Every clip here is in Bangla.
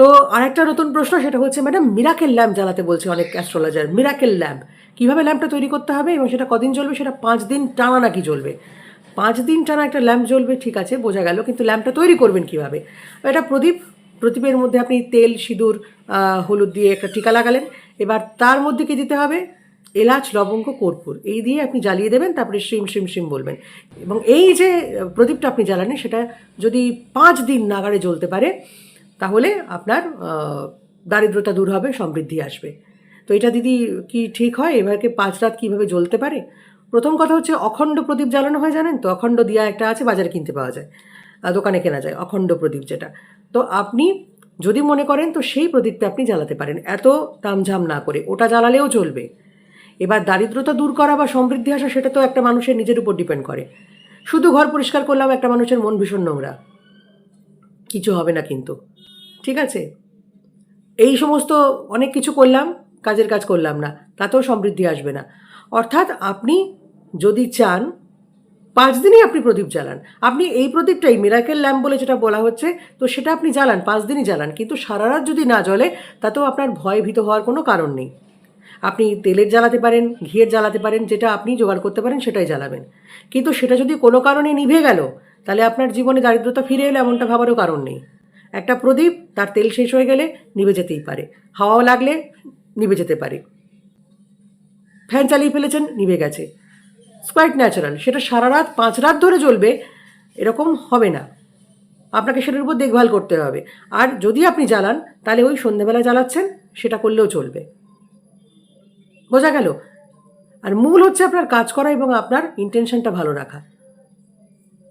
তো আরেকটা নতুন প্রশ্ন, সেটা হচ্ছে ম্যাডাম মিরাকেল ল্যাম্প জ্বালাতে বলছে অনেক অ্যাস্ট্রোলজার মিরাকেল ল্যাম্প কীভাবে ল্যাম্পটা তৈরি করতে হবে এবং সেটা কদিন চলবে? সেটা পাঁচ দিন টানা নাকি চলবে পাঁচ দিন টানা একটা ল্যাম্প জ্বলবে, ঠিক আছে, বোঝা গেল, কিন্তু ল্যাম্পটা তৈরি করবেন কীভাবে? এটা প্রদীপ, প্রদীপের মধ্যে আপনি তেল, সিঁদুর হলুদ দিয়ে একটা টিকা লাগালেন। এবার তার মধ্যে কি দিতে হবে? এলাচ, লবঙ্গ, কর্পূর, এই দিয়ে আপনি জ্বালিয়ে দেবেন, তারপরে শ্রিম শ্রিম শ্রিম বলবেন। এবং এই যে প্রদীপটা আপনি জ্বালালেন, সেটা যদি পাঁচ দিন নাগাড়ে জ্বলতে পারে তাহলে আপনার দারিদ্রতা দূর হবে, সমৃদ্ধি আসবে। তো এটা দিদি কি ঠিক হয়? এবারকে পাঁচ রাত কীভাবে জ্বলতে পারে? প্রথম কথা হচ্ছে অখণ্ড প্রদীপ জ্বালানো হয়, জানেন তো? অখণ্ড দিয়া একটা আছে, বাজারে কিনতে পাওয়া যায় দোকানে কেনা যায়, অখণ্ড প্রদীপ যেটা। তো আপনি যদি মনে করেন, তো সেই প্রদীপটা আপনি জ্বালাতে পারেন, এত তামঝাম না করে, ওটা জ্বালালেও চলবে। এবার দারিদ্রতা দূর করা বা সমৃদ্ধি আসা, সেটা তো একটা মানুষের নিজের উপর ডিপেন্ড করে। শুধু ঘর পরিষ্কার করলাম একটা মানুষের মন ভীষণ নোংরা। কিছু হবে না কিন্তু। ঠিক আছে? এই সমস্ত অনেক কিছু করলাম, কাজের কাজ করলাম না, তাতেও সমৃদ্ধি আসবে না। অর্থাৎ আপনি যদি চান, পাঁচ দিনই আপনি প্রদীপ জ্বালান। আপনি এই প্রদীপটাই মিরাকেল ল্যাম্প বলে যেটা বলা হচ্ছে, তো সেটা আপনি জ্বালান, পাঁচ দিনই জ্বালান। কিন্তু সারা রাত যদি না জ্বলে, তাতেও আপনার ভয় ভীত হওয়ার কোনো কারণ নেই। আপনি তেলের জ্বালাতে পারেন, ঘিয়ের জ্বালাতে পারেন, যেটা আপনি জোগাড় করতে পারেন, সেটাই জ্বালাবেন। কিন্তু সেটা যদি কোনো কারণে নিভে গেল, তাহলে আপনার জীবনে দারিদ্রতা ফিরে এলে এমনটা ভাবারও কারণ নেই। একটা প্রদীপ, তার তেল শেষ হয়ে গেলে নিভে যেতেই পারে। হাওয়াও লাগলে নিভে যেতে পারে। ফ্যান চালিয়ে ফেলেছেন, নিভে গেছে। কোয়াইট ন্যাচারাল সেটা সারা রাত, পাঁচ রাত ধরে জ্বলবে, এরকম হবে না। আপনাকে সেটার উপর দেখভাল করতে হবে। আর যদি আপনি জ্বালান, তাহলে ওই সন্ধ্যেবেলা জ্বালাচ্ছেন, সেটা করলেও চলবে। বোঝা গেল? আর মূল হচ্ছে আপনার কাজ করা এবং আপনার ইন্টেনশনটা ভালো রাখা।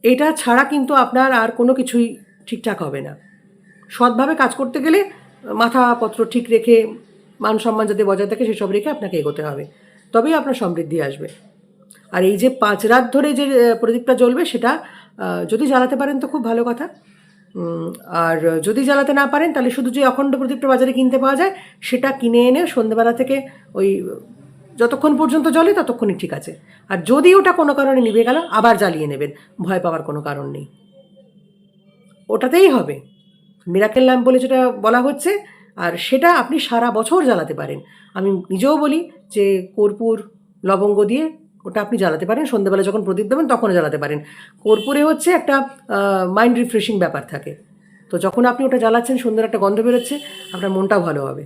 এটা ছাড়া কিন্তু আপনার আর কোনো কিছুই ঠিকঠাক হবে না। সৎভাবে কাজ করতে গেলে মাথাপত্র ঠিক রেখে, মান সম্মান যাতে বজায় থাকে সেসব রেখে আপনাকে এগোতে হবে। তবেই আপনার সমৃদ্ধি আসবে। আর এই যে পাঁচ রাত ধরে যে প্রদীপটা জ্বলবে সেটা যদি জ্বালাতে পারেন তো খুব ভালো কথা। আর যদি জ্বালাতে না পারেন তাহলে শুধু যে অখণ্ড প্রদীপটা বাজারে কিনতে পাওয়া যায়, সেটা কিনে এনে সন্ধ্যেবেলা থেকে ওই যতক্ষণ পর্যন্ত জ্বলে ততক্ষণই ঠিক আছে। আর যদি ওটা কোনো কারণে নিভে গেল, আবার জ্বালিয়ে নেবেন। ভয় পাওয়ার কোনো কারণ নেই। ওটাতেই হবে। মিরাকেল ল্যাম্প বলে যেটা বলা হচ্ছে, আর সেটা আপনি সারা বছর জ্বালাতে পারেন। আমি নিজেও বলি যে কর্পূর, লবঙ্গ দিয়ে ওটা আপনি জ্বালাতে পারেন। সন্ধ্যেবেলা যখন প্রদীপ দেবেন তখনও জ্বালাতে পারেন। কর্পূরে হচ্ছে একটা মাইন্ড রিফ্রেশিং ব্যাপার থাকে। তো যখন আপনি ওটা জ্বালাচ্ছেন, সুন্দর একটা গন্ধ বেরোচ্ছে, আপনার মনটাও ভালো হবে।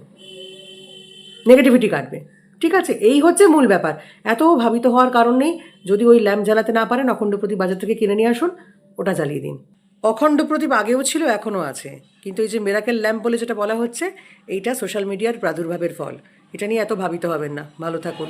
নেগেটিভিটি কাটবে। ঠিক আছে? এই হচ্ছে মূল ব্যাপার। এত ভাবিত হওয়ার কারণ নেই। যদি ওই ল্যাম্প জ্বালাতে না পারেন, অখণ্ড প্রদীপ বাজার থেকে কিনে নিয়ে আসুন, ওটা জ্বালিয়ে দিন। অখণ্ড প্রদীপ আগেও ছিল, এখনও আছে। কিন্তু এই যে মেরাকেল ল্যাম্প বলে যেটা বলা হচ্ছে, এইটা সোশ্যাল মিডিয়ার প্রাদুর্ভাবের ফল। এটা নিয়ে এত ভাবিত হবেন না। ভালো থাকুন।